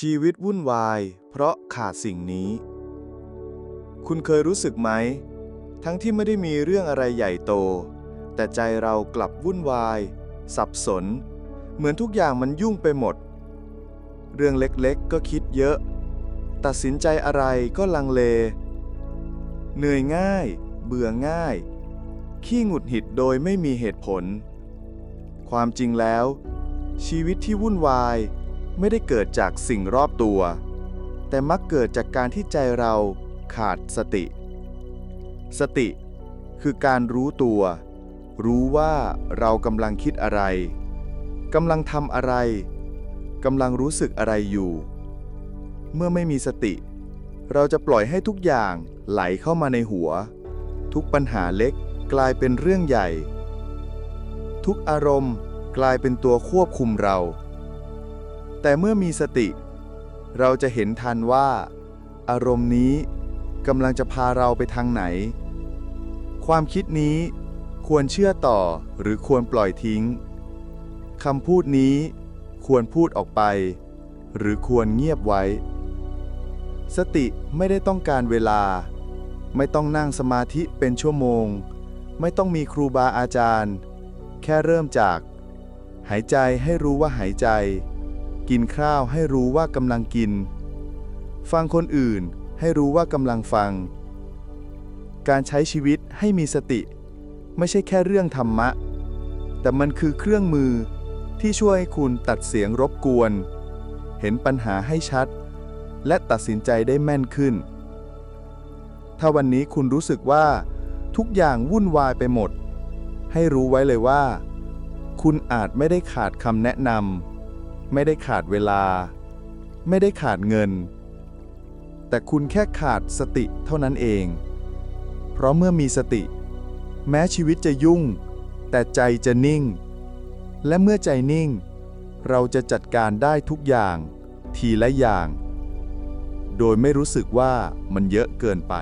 ชีวิตวุ่นวาย เพราะขาดสิ่งนี้ คุณเคยรู้สึกไหม ทั้งที่ไม่ได้มีเรื่องอะไรใหญ่โต แต่ใจเรากลับวุ่นวาย สับสน เหมือนทุกอย่างมันยุ่งไปหมด เรื่องเล็กๆ ก็คิดเยอะ ตัดสินใจอะไรก็ลังเล เหนื่อยง่าย เบื่อง่าย ขี้หงุดหงิดโดยไม่มีเหตุผล ความจริงแล้ว ชีวิตที่วุ่นวาย ไม่ได้เกิดจากสิ่งรอบตัว แต่มักเกิดจากการที่ใจเราขาดสติ สติ คือการรู้ตัว รู้ว่าเรากำลังคิดอะไรกำลังทำอะไรกำลังรู้สึกอะไรอยู่ เมื่อไม่มีสติ เราจะปล่อยให้ทุกอย่างไหลเข้ามาในหัว ทุกปัญหาเล็กกลายเป็นเรื่องใหญ่ ทุกอารมณ์กลายเป็นตัวควบคุมเรา แต่เมื่อมีสติ เราจะเห็นทันว่า อารมณ์นี้กำลังจะพาเราไปทางไหน ความคิดนี้ควรเชื่อต่อหรือควรปล่อยทิ้งคำพูดนี้ควรพูดออกไป หรือควรเงียบไว้ สติไม่ได้ต้องการเวลา ไม่ต้องนั่งสมาธิเป็นชั่วโมง ไม่ต้องมีครูบาอาจารย์ แค่เริ่มจาก หายใจให้รู้ว่าหายใจ กินข้าวให้รู้ว่ากำลังกิน ฟังคนอื่นให้รู้ว่ากำลังฟัง การใช้ชีวิตให้มีสติ ไม่ใช่แค่เรื่องธรรมะ แต่มันคือเครื่องมือที่ช่วยให้คุณตัดเสียงรบกวน เห็นปัญหาให้ชัด และตัดสินใจได้แม่นขึ้น ถ้าวันนี้คุณรู้สึกว่าทุกอย่างวุ่นวายไปหมด ให้รู้ไว้เลยว่า คุณอาจไม่ได้ขาดคำแนะนำ ไม่ได้ขาดเวลา ไม่ได้ขาดเงิน แต่คุณแค่ขาดสติเท่านั้นเอง เพราะเมื่อมีสติ แม้ชีวิตจะยุ่ง แต่ใจจะนิ่ง และเมื่อใจนิ่ง เราจะจัดการได้ทุกอย่าง ทีละอย่าง โดยไม่รู้สึกว่ามันเยอะเกินไป